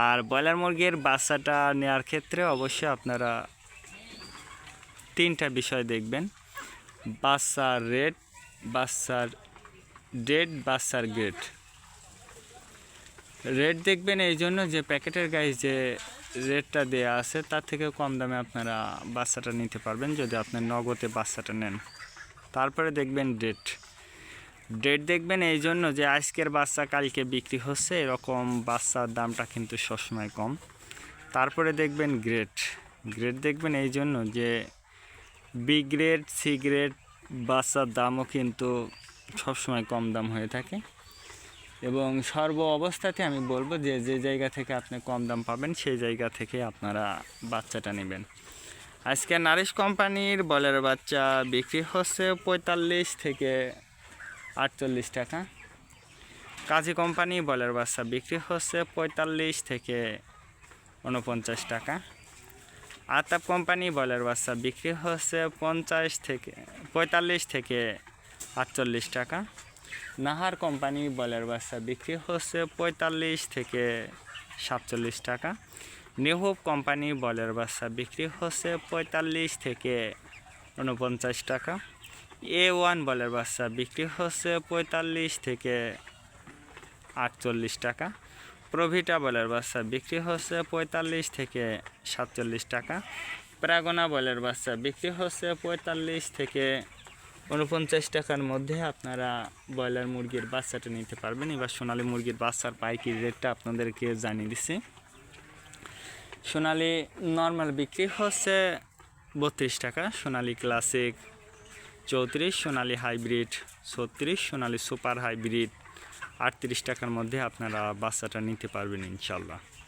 আর broiler মুরগির বাচ্চাটা নেওয়ার ক্ষেত্রে অবশ্যই আপনারা তিনটা বিষয় দেখবেন। বাচ্চার রেট বাচ্চার ডেট বাচ্চার গ্রেড রেট দেখবেন এই জন্য যে প্যাকেটের গায়ে যে রেটটা দেয়া আছে, তার থেকে কম দামে আপনারা বাচ্চাটা নিতে পারবেন যদি আপনি নগদে বাচ্চাটা নেন। তারপরে দেখবেন ডেট ডেট দেখবেন এই জন্য যে আজকের বাচ্চা কালকে বিক্রি হচ্ছে, এরকম বাচ্চার দামটা কিন্তু সবসময় কম। তারপরে দেখবেন গ্রেড গ্রেড দেখবেন এই জন্য যে বি গ্রেড সি গ্রেড বাচ্চার দামও কিন্তু সবসময় কম দাম হয়ে থাকে। এবং সর্ব অবস্থাতে আমি বলব যে যে জায়গা থেকে আপনি কম দাম পাবেন, সেই জায়গা থেকে আপনারা বাচ্চাটা নেবেন। আজকে নারিশ কোম্পানির বলের বাচ্চা বিক্রি হচ্ছে পঁয়তাল্লিশ থেকে আটচল্লিশ টাকা। কাজী কোম্পানি বলের বাচ্চা বিক্রি হচ্ছে পঁয়তাল্লিশ থেকে উনপঞ্চাশ টাকা। আতাপ কোম্পানি বলের বাচ্চা বিক্রি হচ্ছে পঞ্চাশ থেকে, পঁয়তাল্লিশ থেকে আটচল্লিশ টাকা। নাহার কোম্পানি বলের বাচ্চা বিক্রি হচ্ছে পঁয়তাল্লিশ থেকে সাতচল্লিশ টাকা। নেহুব কোম্পানি বলের বাচ্চা বিক্রি হচ্ছে পঁয়তাল্লিশ থেকে উনপঞ্চাশ টাকা। এ ওয়ান বলের বাচ্চা বিক্রি হচ্ছে পঁয়তাল্লিশ থেকে আটচল্লিশ টাকা। প্রভিটা বলের বাচ্চা বিক্রি হচ্ছে পঁয়তাল্লিশ থেকে সাতচল্লিশ টাকা। প্রাগনা বলের বাচ্চা বিক্রি হচ্ছে পঁয়তাল্লিশ থেকে উনপঞ্চাশ টাকার মধ্যে আপনারা ব্রয়লার মুরগির বাচ্চাটা নিতে পারবেন। এবার সোনালী মুরগির বাচ্চার পাইকারি রেটটা আপনাদেরকে জানিয়ে দিচ্ছি। সোনালী নর্মাল বিক্রি হচ্ছে বত্রিশ টাকা। সোনালী ক্লাসিক চৌত্রিশ সোনালী হাইব্রিড, ছত্রিশ সোনালী সুপার হাইব্রিড, আটত্রিশ টাকার মধ্যে আপনারা বাচ্চাটা নিতে পারবেন ইনশাল্লাহ।